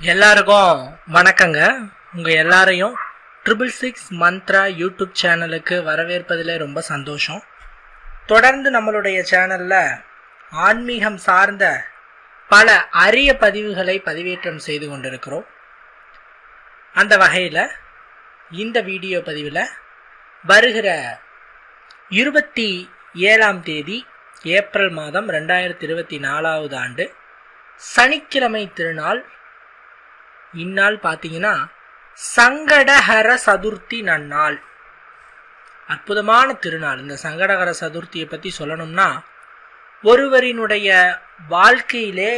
எல்லாருக்கும் வணக்கங்க. உங்கள் எல்லாரையும் ட்ரிபிள் சிக்ஸ் மந்த்ரா யூடியூப் சேனலுக்கு வரவேற்பதில் ரொம்ப சந்தோஷம். தொடர்ந்து நம்மளுடைய சேனலில் ஆன்மீகம் சார்ந்த பல அரிய பதிவுகளை பதிவேற்றம் செய்து கொண்டிருக்கிறோம். அந்த வகையில் இந்த வீடியோ பதிவில் வருகிற இருபத்தி ஏழாம் தேதி ஏப்ரல் மாதம் ரெண்டாயிரத்தி இருபத்தி நாலாவது ஆண்டு சனிக்கிழமை திருநாள் இந்நாள் பார்த்தீங்கன்னா சங்கடஹர சதுர்த்தி நன்னாள். அற்புதமான திருநாள். இந்த சங்கடகர சதுர்த்தியை பற்றி சொல்லணும்னா ஒருவரினுடைய வாழ்க்கையிலே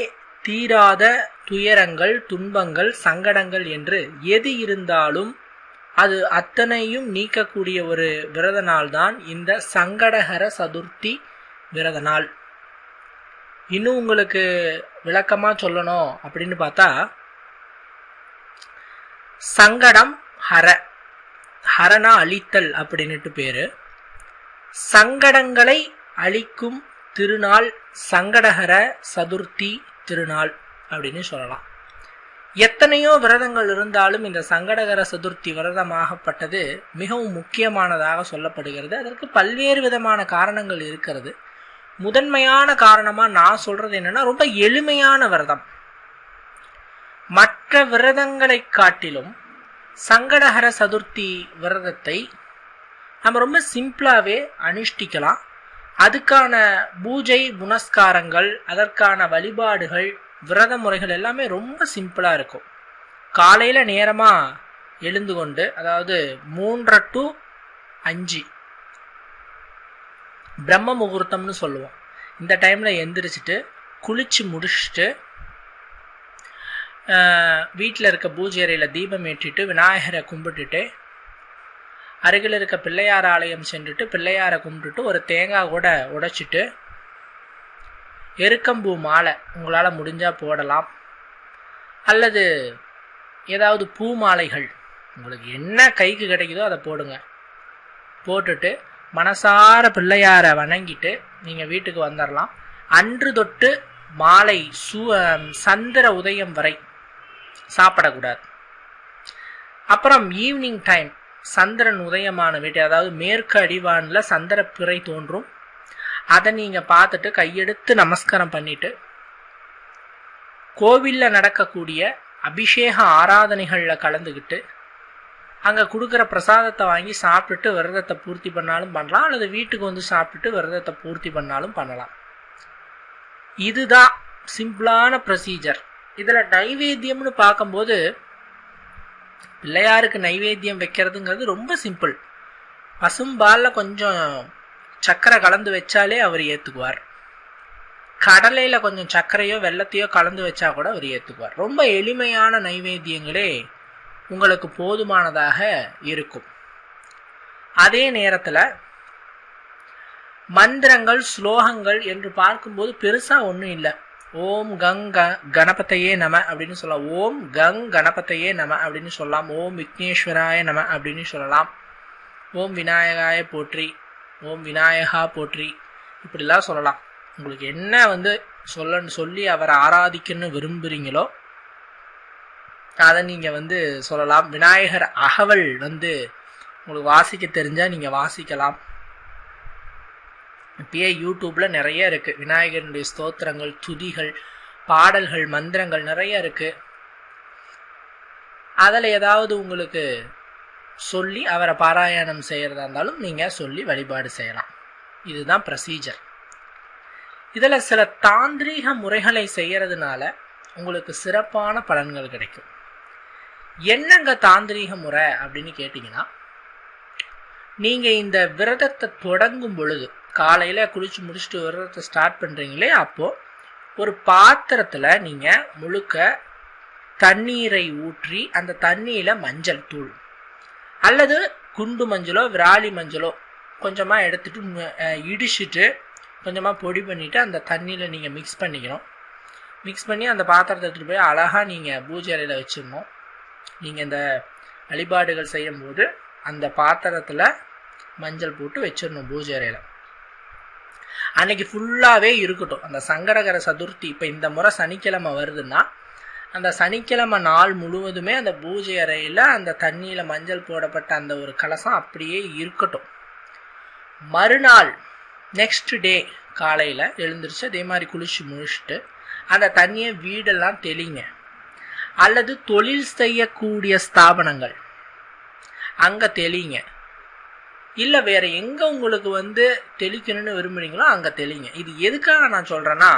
தீராத துயரங்கள் துன்பங்கள் சங்கடங்கள் என்று எது இருந்தாலும் அது அத்தனையும் நீக்கக்கூடிய ஒரு விரத நாள் தான் இந்த சங்கடகர சதுர்த்தி விரத நாள். இன்னும் உங்களுக்கு விளக்கமாக சொல்லணும் அப்படின்னு பார்த்தா சங்கடம் ஹர. ஹரனா அழித்தல் அப்படின்னுட்டு பேரு. சங்கடங்களை அழிக்கும் திருநாள் சங்கடஹர சதுர்த்தி திருநாள் அப்படின்னு சொல்லலாம். எத்தனையோ விரதங்கள் இருந்தாலும் இந்த சங்கடகர சதுர்த்தி விரதமாகப்பட்டது மிகவும் முக்கியமானதாக சொல்லப்படுகிறது. அதற்கு பல்வேறு விதமான காரணங்கள் இருக்கிறது. முதன்மையான காரணமாக நான் சொல்றது என்னன்னா ரொம்ப எளிமையான விரதம். மற்ற மற்ற விரதங்களை காட்டிலும் சங்கடஹர சதுர்த்தி விரதத்தை நம்ம ரொம்ப சிம்பிளாகவே அனுஷ்டிக்கலாம். அதுக்கான பூஜை புனஸ்காரங்கள் அதற்கான வழிபாடுகள் விரத முறைகள் எல்லாமே ரொம்ப சிம்பிளாக இருக்கும். காலையில் நேரமாக எழுந்து கொண்டு அதாவது மூன்றரை டு அஞ்சு. பிரம்ம முகூர்த்தம்னு சொல்லுவோம். இந்த டைமில் எந்திரிச்சிட்டு குளிச்சு முடிச்சுட்டு வீட்டில் இருக்க பூஜை அறையில் தீபம் ஏற்றிட்டு விநாயகரை கும்பிட்டுட்டு அருகில் இருக்க பிள்ளையார் ஆலயம் சென்றுட்டு பிள்ளையாரை கும்பிட்டுட்டு ஒரு தேங்காய் கூட உடைச்சிட்டு எருக்கம்பூ மாலை உங்களால் முடிஞ்சால் போடலாம். அல்லது ஏதாவது பூ மாலைகள் உங்களுக்கு என்ன கைக்கு கிடைக்குதோ அதை போடுங்க. போட்டுட்டு மனசார பிள்ளையாரை வணங்கிட்டு நீங்கள் வீட்டுக்கு வந்துடலாம் அன்று தொட்டு மாலை சு சந்திர உதயம் வரை சாப்பிடக்கூடாது. அப்புறம் ஈவினிங் டைம் சந்திரன் உதயமான வீட்டு அதாவது மேற்கு அடிவானில் சந்திர பிறை தோன்றும். அதை நீங்கள் பார்த்துட்டு கையெடுத்து நமஸ்காரம் பண்ணிட்டு கோவிலில் நடக்கக்கூடிய அபிஷேக ஆராதனைகளில் கலந்துக்கிட்டு அங்கே கொடுக்குற பிரசாதத்தை வாங்கி சாப்பிட்டுட்டு விரதத்தை பூர்த்தி பண்ணாலும் பண்ணலாம் அல்லது வீட்டுக்கு வந்து சாப்பிட்டுட்டு விரதத்தை பூர்த்தி பண்ணாலும் பண்ணலாம். இதுதான் சிம்பிளான ப்ரொசீஜர் இதில் நைவேத்தியம்னு பார்க்கும்போது பிள்ளையாருக்கு நைவேத்தியம் வைக்கிறதுங்கிறது ரொம்ப சிம்பிள் பசும்பாலில் கொஞ்சம் சர்க்கரை கலந்து வச்சாலே அவர் ஏற்றுக்குவார் கடலையில் கொஞ்சம் சர்க்கரையோ வெள்ளத்தையோ கலந்து வச்சா கூட அவர் ஏற்றுக்குவார் ரொம்ப எளிமையான நைவேத்தியங்களே உங்களுக்கு போதுமானதாக இருக்கும். அதே நேரத்தில் மந்திரங்கள் ஸ்லோகங்கள் என்று பார்க்கும்போது பெருசாக ஒன்றும் இல்லை. ஓம் கங் கணபத்தையே நம அப்படின்னு சொல்லலாம். ஓம் கங் கணபத்தையே நம அப்படின்னு சொல்லலாம். ஓம் விக்னேஸ்வராய நம அப்படின்னு சொல்லலாம். ஓம் விநாயகாய போற்றி ஓம் விநாயகா போற்றி இப்படிலாம் சொல்லலாம். உங்களுக்கு என்ன வந்து சொல்ல சொல்லி அவரை ஆராதிக்கணும்னு விரும்புகிறீங்களோ அதை நீங்கள் வந்து சொல்லலாம். விநாயகர் அகவல் வந்து உங்களுக்கு வாசிக்க தெரிஞ்சால் நீங்கள் வாசிக்கலாம். இப்பயே யூடியூப்பில் நிறைய இருக்குது விநாயகருடைய ஸ்தோத்திரங்கள் துதிகள் பாடல்கள் மந்திரங்கள் நிறைய இருக்குது அதில் ஏதாவது உங்களுக்கு சொல்லி அவரை பாராயணம் செய்கிறதா இருந்தாலும் நீங்கள் சொல்லி வழிபாடு செய்யலாம். இதுதான் ப்ரொசீஜர் இதில் சில தாந்திரீக முறைகளை செய்கிறதுனால உங்களுக்கு சிறப்பான பலன்கள் கிடைக்கும். என்னங்க தாந்திரீக முறை அப்படின்னு கேட்டிங்கன்னா நீங்கள் இந்த விரதத்தை தொடங்கும் பொழுது காலையில் குளிச்சு முடிச்சுட்டு விரதத்தை ஸ்டார்ட் பண்ணுறீங்களே அப்போது ஒரு பாத்திரத்தில் நீங்கள் முழுக்க தண்ணீரை ஊற்றி அந்த தண்ணியில் மஞ்சள் தூள் அல்லது குண்டு மஞ்சளோ விராலி மஞ்சளோ கொஞ்சமாக எடுத்துட்டு இடிச்சிட்டு கொஞ்சமாக பொடி பண்ணிவிட்டு அந்த தண்ணியில் நீங்கள் மிக்ஸ் பண்ணிக்கணும். மிக்ஸ் பண்ணி அந்த பாத்திரத்தை எடுத்துகிட்டு போய் அழகாக நீங்கள் பூஜை அறையில் வச்சிடணும். நீங்கள் இந்த வழிபாடுகள் செய்யும்போது அந்த பாத்திரத்தில் மஞ்சள் போட்டு வச்சிடணும் பூஜை அறையில். அன்னைக்கு ஃபுல்லாகவே இருக்கட்டும். அந்த சங்கடகர சதுர்த்தி இப்போ இந்த முறை சனிக்கிழமை வருதுன்னா அந்த சனிக்கிழமை நாள் முழுவதுமே அந்த பூஜை அறையில் அந்த தண்ணியில் மஞ்சள் போடப்பட்ட அந்த ஒரு கலசம் அப்படியே இருக்கட்டும். மறுநாள் நெக்ஸ்ட் டே காலையில் எழுந்திரிச்சு அதே மாதிரி குளிச்சு முழிச்சுட்டு அந்த தண்ணியை வீடெல்லாம் தெளிங்க. அல்லது தொழில் செய்யக்கூடிய ஸ்தாபனங்கள் அங்கே தெளிங்க. இல்லை வேறு எங்கே உங்களுக்கு வந்து தெளிக்கணும்னு விரும்புகிறீங்களோ அங்கே தெளிங்க. இது எதுக்காக நான் சொல்கிறேன்னா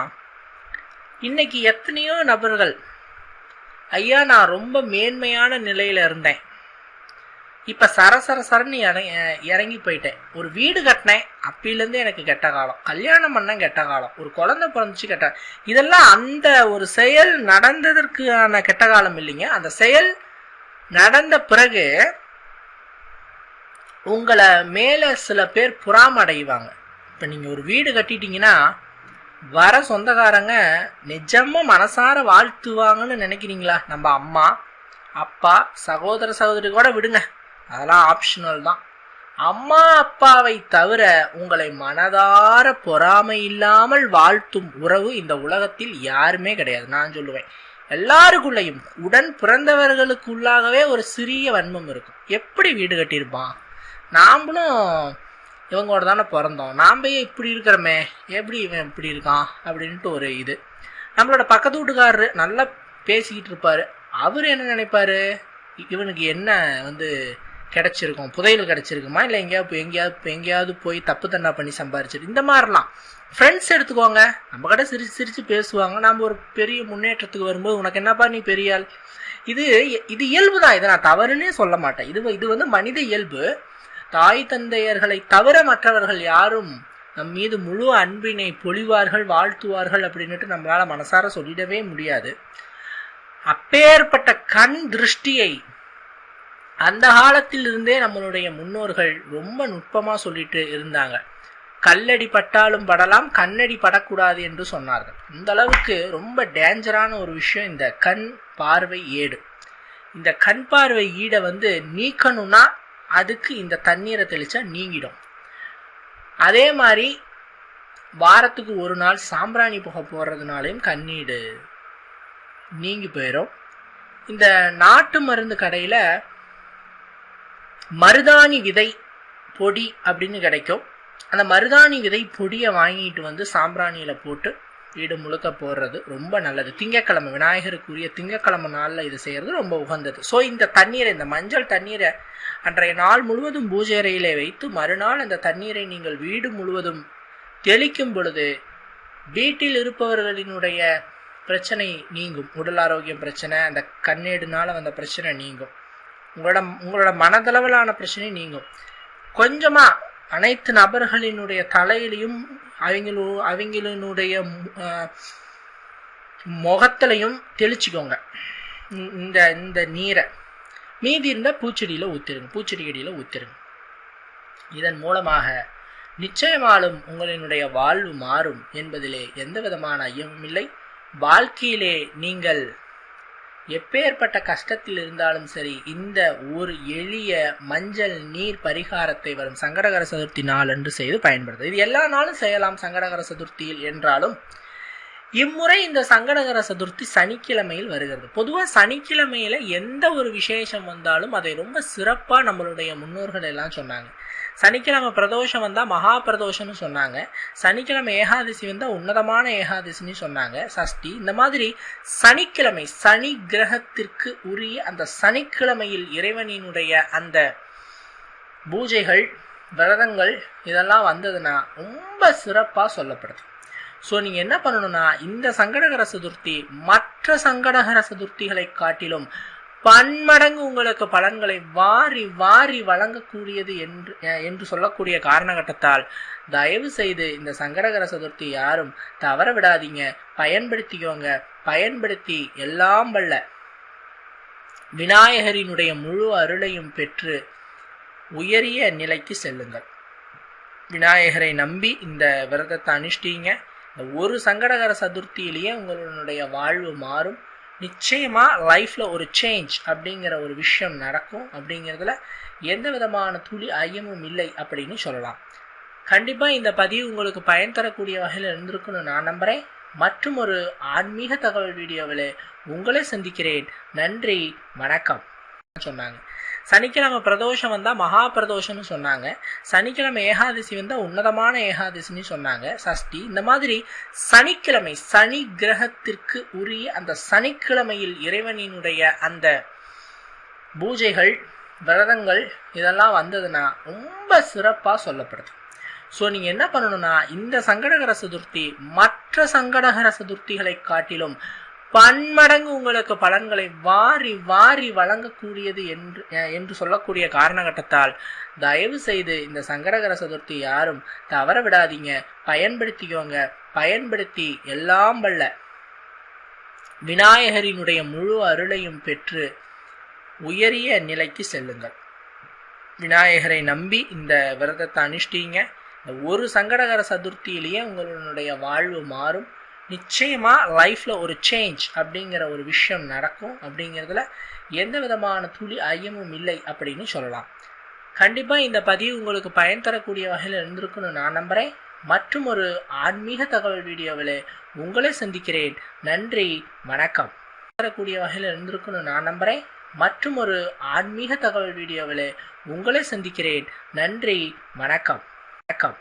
இன்றைக்கி எத்தனையோ நபர்கள் ஐயா நான் ரொம்ப மேன்மையான நிலையில் இருந்தேன். இப்போ சரசர சரன்னு இறங்கி போயிட்டேன். ஒரு வீடு கட்டினேன். அப்பிலேருந்து எனக்கு கெட்ட காலம். கல்யாணம் பண்ணேன் கெட்ட காலம். ஒரு குழந்தை பிறந்துச்சு கெட்ட இதெல்லாம் அந்த ஒரு செயல் நடந்ததற்கான கெட்ட காலம் இல்லைங்க. அந்த செயல் நடந்த பிறகு உங்களை மேலே சில பேர் புறாமடைவாங்க. இப்போ நீங்கள் ஒரு வீடு கட்டிட்டீங்கன்னா வர சொந்தக்காரங்க நிஜமாக மனசார வாழ்த்துவாங்கன்னு நினைக்கிறீங்களா? நம்ம அம்மா அப்பா சகோதர சகோதரி கூட விடுங்க. அதெல்லாம் ஆப்ஷனல் தான். அம்மா அப்பாவை தவிர உங்களை மனதார பொறாமை இல்லாமல் வாழ்த்தும் உறவு இந்த உலகத்தில் யாருமே கிடையாது. நான் சொல்லுவேன். எல்லாருக்குள்ளேயும் உடன் பிறந்தவர்களுக்குள்ளாகவே ஒரு சிறிய வன்மம் இருக்கும். எப்படி வீடு கட்டியிருப்பான்? நாம்ளும் இவங்களோட தானே பிறந்தோம். நாம் இப்படி இருக்கிறோமே எப்படி இவன் இப்படி இருக்கான் அப்படின்ட்டு ஒரு இது. நம்மளோட பக்கத்து வீட்டுக்காரரு நல்லா பேசிக்கிட்டு இருப்பார். அவர் என்ன நினைப்பாரு? இவனுக்கு என்ன வந்து கிடச்சிருக்கும்? புதையல் கிடச்சிருக்குமா? இல்லை எங்கேயாவது எங்கேயாவது எங்கேயாவது போய் தப்பு தண்டா பண்ணி சம்பாரிச்சிரு இந்த மாதிரிலாம். ஃப்ரெண்ட்ஸ் எடுத்துக்கோங்க. நம்ம கிட்ட சிரிச்சு சிரித்து பேசுவாங்க. நம்ம ஒரு பெரிய முன்னேற்றத்துக்கு வரும்போது உனக்கு என்னப்பா நீ பெரிய ஆள்? இது இது இயல்பு தான் இதை நான் தவறுன்னே சொல்ல மாட்டேன். இது இது வந்து மனித இயல்பு. தாய் தந்தையர்களை தவிர மற்றவர்கள் யாரும் நம் மீது முழு அன்பினை பொழிவார்கள் வாழ்த்துவார்கள் அப்படின்னுட்டு நம்மளால மனசார சொல்லிடவே முடியாது. அப்பேற்பட்ட கண் திருஷ்டியை அந்த காலத்தில் இருந்தே நம்மளுடைய முன்னோர்கள் ரொம்ப நுட்பமா சொல்லிட்டு இருந்தாங்க. கல்லடி பட்டாலும் படலாம் கண்ணடி படக்கூடாது என்று சொன்னார்கள். இந்த அளவுக்கு ரொம்ப டேஞ்சரான ஒரு விஷயம் இந்த கண் பார்வை ஏடு. இந்த கண் பார்வை ஈடை வந்து நீக்கணும்னா அதுக்கு இந்த தண்ணீரை தெளித்தா நீங்கிடும். அதே மாதிரி வாரத்துக்கு ஒரு நாள் சாம்பிராணி புகை போடுறதுனாலையும் கண்ணீடு நீங்கி போயிடும் இந்த நாட்டு மருந்து கடையில் மருதாணி விதை பொடி அப்படின்னு கிடைக்கும். அந்த மருதாணி விதை பொடியை வாங்கிட்டு வந்து சாம்பிராணியில் போட்டு வீடு முழுக்க போடுறது ரொம்ப நல்லது. திங்கக்கிழமை விநாயகருக்குரிய திங்கக்கிழமை நாளில் இது செய்கிறது ரொம்ப உகந்தது. ஸோ இந்த தண்ணீரை இந்த மஞ்சள் தண்ணீரை அன்றைய நாள் முழுவதும் பூஜை அறையிலே வைத்து மறுநாள் அந்த தண்ணீரை நீங்கள் வீடு முழுவதும் தெளிக்கும் பொழுது வீட்டில் இருப்பவர்களினுடைய பிரச்சனை நீங்கும். உடல் ஆரோக்கியம் பிரச்சனை அந்த கண்ணேடுனால வந்த பிரச்சனை நீங்கும். உங்களோட உங்களோட மனதளவிலான பிரச்சனை நீங்கும். கொஞ்சமாக அனைத்து நபர்களினுடைய தலையிலையும் அவங்களு அவங்களினுடைய முகத்திலையும் தெளிச்சுக்கோங்க. இந்த இந்த நீரை. மீதி இருந்தால் பூச்செடியில் ஊற்றிருங்க பூச்செடி அடியில் ஊற்றிருங்க இதன் மூலமாக நிச்சயமாலும் உங்களினுடைய வாழ்வு மாறும் என்பதிலே எந்த விதமான ஐயமும் இல்லை. வாழ்க்கையிலே நீங்கள் எப்பேற்பட்ட கஷ்டத்தில் இருந்தாலும் சரி இந்த ஒரு எளிய மஞ்சள் நீர் பரிகாரத்தை வரும் சங்கடகர சதுர்த்தி நாள் என்று செய்து பயன்படுது இது எல்லா நாளும் செய்யலாம் சங்கடகர சதுர்த்தியில் என்றாலும் இம்முறை இந்த சங்கடகர சதுர்த்தி சனிக்கிழமையில் வருகிறது. பொதுவாக சனிக்கிழமையில எந்த ஒரு விசேஷம் வந்தாலும் அதை ரொம்ப சிறப்பாக நம்மளுடைய முன்னோர்கள் எல்லாம் சொன்னாங்க. சனிக்கிழமை பிரதோஷம் வந்தால் மகா பிரதோஷம்னு சொன்னாங்க. சனிக்கிழமை ஏகாதசி வந்தால் உன்னதமான ஏகாதசின்னு சொன்னாங்க. சஷ்டி. இந்த மாதிரி சனிக்கிழமை சனி கிரகத்திற்கு உரிய அந்த சனிக்கிழமையில் இறைவனினுடைய அந்த பூஜைகள் விரதங்கள் இதெல்லாம் வந்ததுன்னா ரொம்ப சிறப்பாக சொல்லப்படுது. ஸோ நீங்கள் என்ன பண்ணணும்னா இந்த சங்கடகர சதுர்த்தி மற்ற சங்கடகர சதுர்த்திகளை காட்டிலும் பன்மடங்கு உங்களுக்கு பலன்களை வாரி வாரி வழங்கக்கூடியது என்று என்று சொல்லக்கூடிய காரணகட்டத்தால் தயவு செய்து இந்த சங்கடகர சதுர்த்தி யாரும் தவற விடாதீங்க. பயன்படுத்திக்கோங்க. பயன்படுத்தி எல்லாம் வல்ல. விநாயகரினுடைய முழு அருளையும் பெற்று உயரிய நிலைக்கு செல்லுங்கள். விநாயகரை நம்பி இந்த விரதத்தை அனுஷ்டீங்க. இந்த ஒரு சங்கடகர சதுர்த்தியிலேயே உங்களுடைய வாழ்வு மாறும். நிச்சயமாக லைஃப்பில் ஒரு சேஞ்ச் அப்படிங்கிற ஒரு விஷயம் நடக்கும் அப்படிங்கிறதுல எந்த விதமான துளி ஐயமும் இல்லை அப்படின்னு சொல்லலாம். கண்டிப்பாக இந்த பதிவு உங்களுக்கு பயன் தரக்கூடிய வகையில் இருந்திருக்குன்னு நான் நம்புகிறேன் மற்றும் ஒரு ஆன்மீக தகவல் வீடியோவில் உங்களை சந்திக்கிறேன். நன்றி வணக்கம் சொன்னாங்க. சனிக்கிழமை பிரதோஷம் வந்தால் மகா பிரதோஷம்னு சொன்னாங்க. சனிக்கிழமை ஏகாதசி வந்தால் உன்னதமான ஏகாதசின்னு சொன்னாங்க. சஷ்டி இந்த மாதிரி சனிக்கிழமை சனி கிரகத்திற்கு உரிய அந்த சனிக்கிழமையில் இறைவனினுடைய அந்த பூஜைகள் விரதங்கள் இதெல்லாம் வந்ததுன்னா ரொம்ப சிறப்பாக சொல்லப்படுது. ஸோ நீங்கள் என்ன பண்ணணும்னா இந்த சங்கடகர சதுர்த்தி மற்ற சங்கடகர சதுர்த்திகளை காட்டிலும் பன்மடங்கு உங்களுக்கு பலன்களை வாரி வாரி வழங்கக்கூடியது என்று என்று சொல்லக்கூடிய காரணகட்டத்தால் தயவு செய்து இந்த சங்கடகர சதுர்த்தி யாரும் தவற விடாதீங்க. பயன்படுத்திக்கோங்க. பயன்படுத்தி எல்லாம் வல்ல. விநாயகரினுடைய முழு அருளையும் பெற்று உயரிய நிலைக்கு செல்லுங்கள். விநாயகரை நம்பி இந்த விரதத்தை அனுஷ்டிங்க. ஒரு சங்கடகர சதுர்த்தியிலேயே உங்களுடைய வாழ்வு மாறும். நிச்சயமாக லைஃப்பில் ஒரு சேஞ்ச் அப்படிங்கிற ஒரு விஷயம் நடக்கும் அப்படிங்கிறதுல எந்த விதமான துளி ஐயமும் இல்லை அப்படின்னு சொல்லலாம். கண்டிப்பாக இந்த பதிவு உங்களுக்கு பயன் தரக்கூடிய வகையில் இருந்திருக்குன்னு நான் நம்புகிறேன் மற்றும் ஒரு ஆன்மீக தகவல் வீடியோவில் உங்களை சந்திக்கிறேன். நன்றி வணக்கம். தரக்கூடிய வகையில் இருந்திருக்குன்னு நான் நம்புகிறேன் மற்றும் ஒரு ஆன்மீக தகவல் வீடியோவில் உங்களை சந்திக்கிறேன். நன்றி வணக்கம். வணக்கம்.